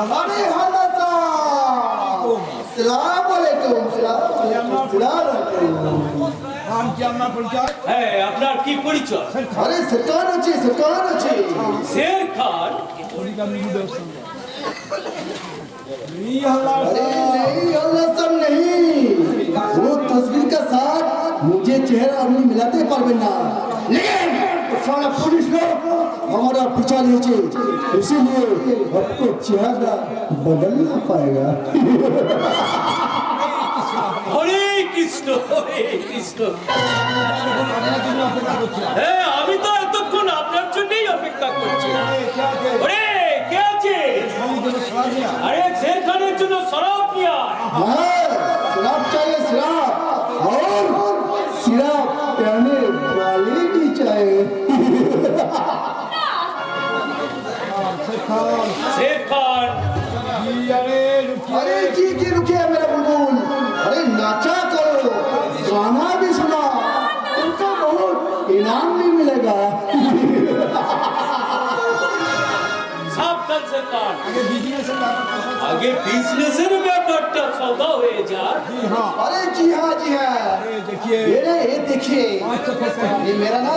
हमारे हलासा सलाम अलैकुम सलाम सलाम নাম কি আপনার পরিচয় হ্যাঁ আপনার কি পরিচয়? আরে সরকার আছে সরকার আছে সরকার পরিকাম নিয়ে দাও नहीं अल्लाह नहीं अल्लाह सब नहीं। वो तस्वीर का साथ मुझे चेहरा अपनी मिलाते पर ना लेकिन साला पुलिस लोग हमारा पीछा लीजिए इसीलिए आपको चेहरा बदलना पाएगा हरे कृष्ण हरे कृष्ण खान सैफ खान अरे अरे जी जी रुकिए मेरा बुलबुल अरे नाचा करो। गाना भी सुना। तुमको बहुत इनाम भी मिलेगा। आगे बिज़नेस आगे बिज़नेस में बट्टा सौदा हुए जा हाँ। अरे जी हाँ जी हाँ। देखिए। ये देखिए। ये मेरा ना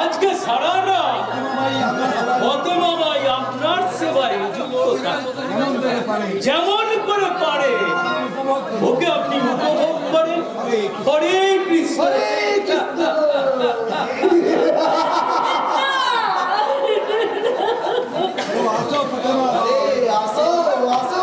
আজকে সারা রাত ফতেমা আপনার সেবায় যেমন করে পারে ওকে আপনি উপভোগ করেন। হরে কৃষ্ণ। আসো আসো আসো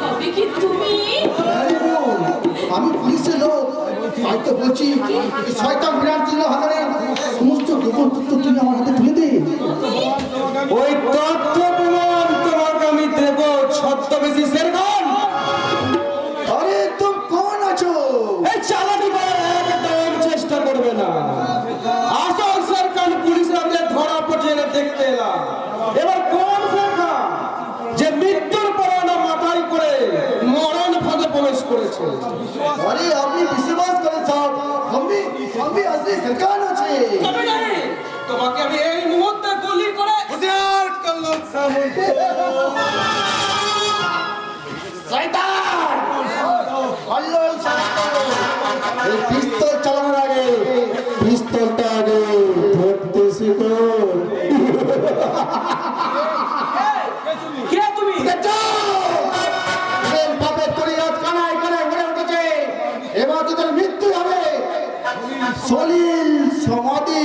কবে কি তুমি? আমি পুলিশে লোক হয়তো তো বলছি শয়তান বিরাট দিল হাজারে সমস্ত গোপন তথ্য তুমি আমার আরে আপনি বিশ্বাস করেন সাহেব আমি আমি আসলে সরকার আছে তবে নাই তোমাকে আমি এই মুহূর্তে গুলি করে হুঁশিয়ার করলাম সামন্ত শয়তান আল্লাহ এই পিস্তল চালানোর সলিল সমাধি।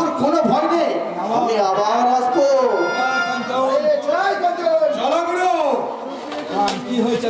ওর কোনো ভয় নেই। আমি আবার আসব। এ, জয় গঞ্জন। কি হয়েছে?